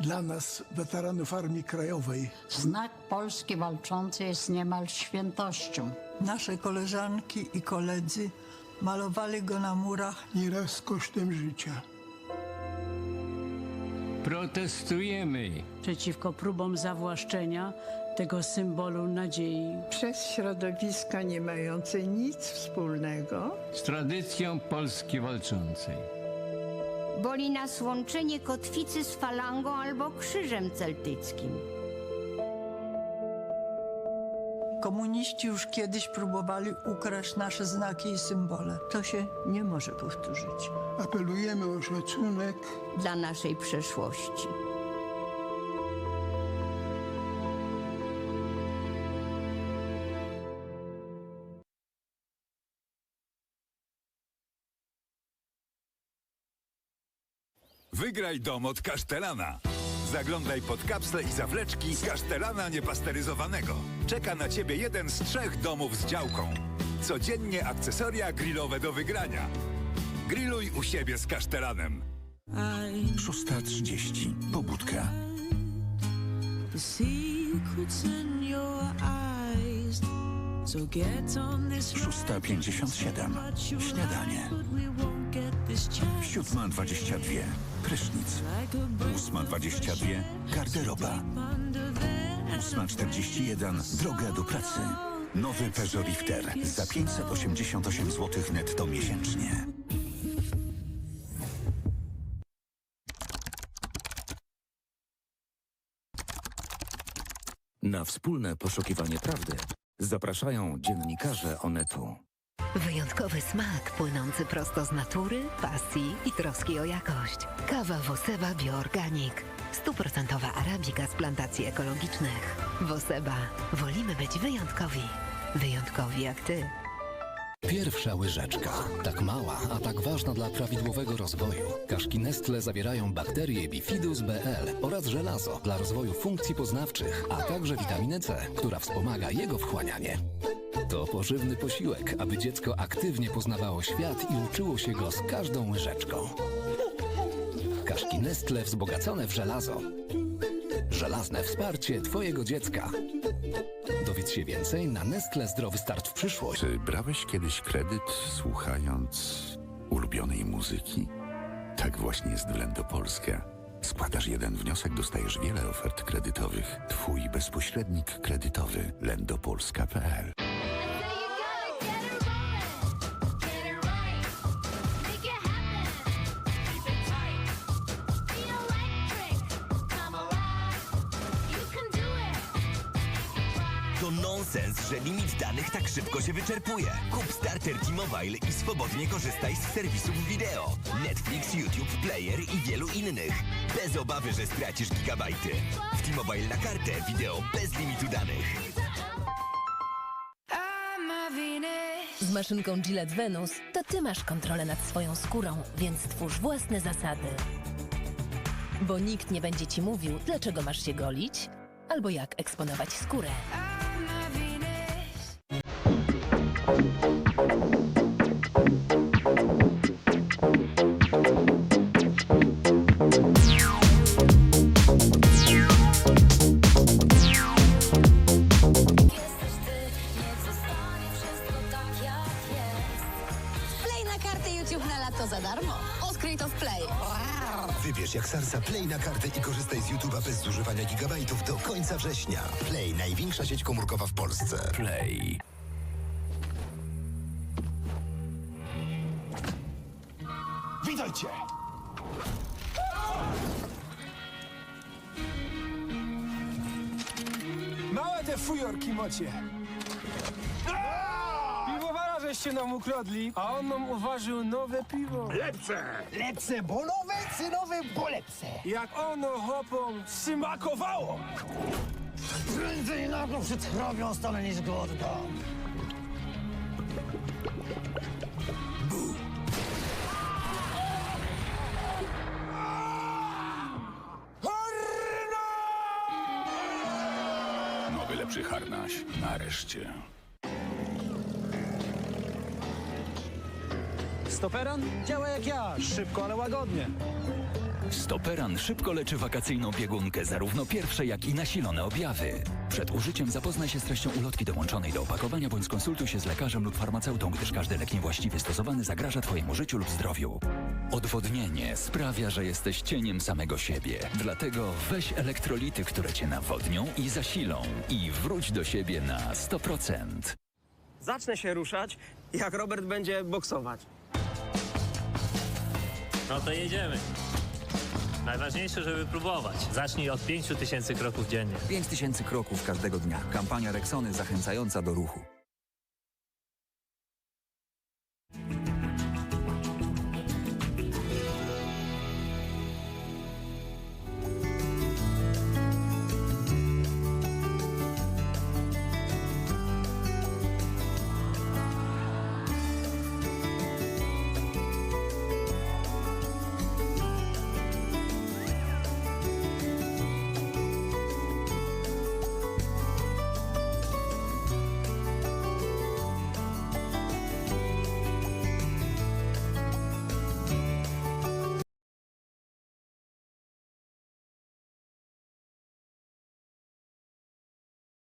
Dla nas, weteranów Armii Krajowej, Znak Polski walczącej jest niemal świętością. Nasze koleżanki i koledzy malowali go na murach nieraz kosztem życia. Protestujemy. przeciwko próbom zawłaszczenia tego symbolu nadziei. przez środowiska nie mające nic wspólnego Z tradycją Polski walczącej. Boli nas łączenie kotwicy z falangą albo krzyżem celtyckim. Komuniści już kiedyś próbowali ukraść nasze znaki i symbole. To się nie może powtórzyć. Apelujemy o szacunek Dla naszej przeszłości. Wygraj dom od Kasztelana. Zaglądaj pod kapsle i zawleczki Kasztelana niepasteryzowanego. Czeka na Ciebie jeden z trzech domów z działką. Codziennie akcesoria grillowe do wygrania. Grilluj u siebie z Kasztelanem. 6.30. Pobudka. 6.57. Śniadanie. 7.22. Prysznic. 8.22. Garderoba. 8.41. Droga do pracy. Nowy Peugeot Lifter za 588 zł netto miesięcznie. Na wspólne poszukiwanie prawdy zapraszają dziennikarze Onetu. Wyjątkowy smak płynący prosto z natury, pasji i troski o jakość. Kawa Woseba Bioorganic. Stuprocentowa arabika z plantacji ekologicznych. Woseba. Wolimy być wyjątkowi. Wyjątkowi jak ty. Pierwsza łyżeczka. Tak mała, a tak ważna dla prawidłowego rozwoju. Kaszki Nestle zawierają bakterie Bifidus BL oraz żelazo dla rozwoju funkcji poznawczych, a także witaminę C, która wspomaga jego wchłanianie. To pożywny posiłek, aby dziecko aktywnie poznawało świat i uczyło się go z każdą łyżeczką. Kaszki Nestle wzbogacone w żelazo. Żelazne wsparcie Twojego dziecka. Dowiedz się więcej na Nestle Zdrowy Start w przyszłość. Czy brałeś kiedyś kredyt słuchając ulubionej muzyki? Tak właśnie jest w Lendopolska. Składasz jeden wniosek, dostajesz wiele ofert kredytowych. Twój bezpośrednik kredytowy lendopolska.pl To nonsens, że limit danych tak szybko się wyczerpuje. Kup starter T-Mobile i swobodnie korzystaj z serwisów wideo. Netflix, YouTube, Player i wielu innych. Bez obawy, że stracisz gigabajty. W T-Mobile na kartę wideo bez limitu danych. Z maszynką Gillette Venus to ty masz kontrolę nad swoją skórą, więc twórz własne zasady. Bo nikt nie będzie ci mówił, dlaczego masz się golić, albo jak eksponować skórę. Darmo. Odkryj to w Play. Wybierz jak Sarsa Play na kartę i korzystaj z YouTube'a bez zużywania gigabajtów do końca września. Play, największa sieć komórkowa w Polsce. Play. Witajcie! Małe te fujorki mocie. Żeście nam ukradli, a on nam uważył nowe piwo. Lepsze! Lepsze, bo nowe, cynowe, bo lepsze. Jak ono hopom smakowało. Prędzej nago przed chrobią stanę niż go oddam. Nowy lepszy harnaś. Nareszcie. Stoperan działa jak ja, szybko, ale łagodnie. Stoperan szybko leczy wakacyjną biegunkę, zarówno pierwsze, jak i nasilone objawy. Przed użyciem zapoznaj się z treścią ulotki dołączonej do opakowania, bądź skonsultuj się z lekarzem lub farmaceutą, gdyż każdy lek niewłaściwie stosowany zagraża Twojemu życiu lub zdrowiu. Odwodnienie sprawia, że jesteś cieniem samego siebie. Dlatego weź elektrolity, które Cię nawodnią i zasilą. I wróć do siebie na 100%. Zacznę się ruszać, jak Robert będzie boksować. No to jedziemy. Najważniejsze, żeby próbować. Zacznij od 5000 kroków dziennie. 5000 kroków każdego dnia. Kampania Rexony zachęcająca do ruchu.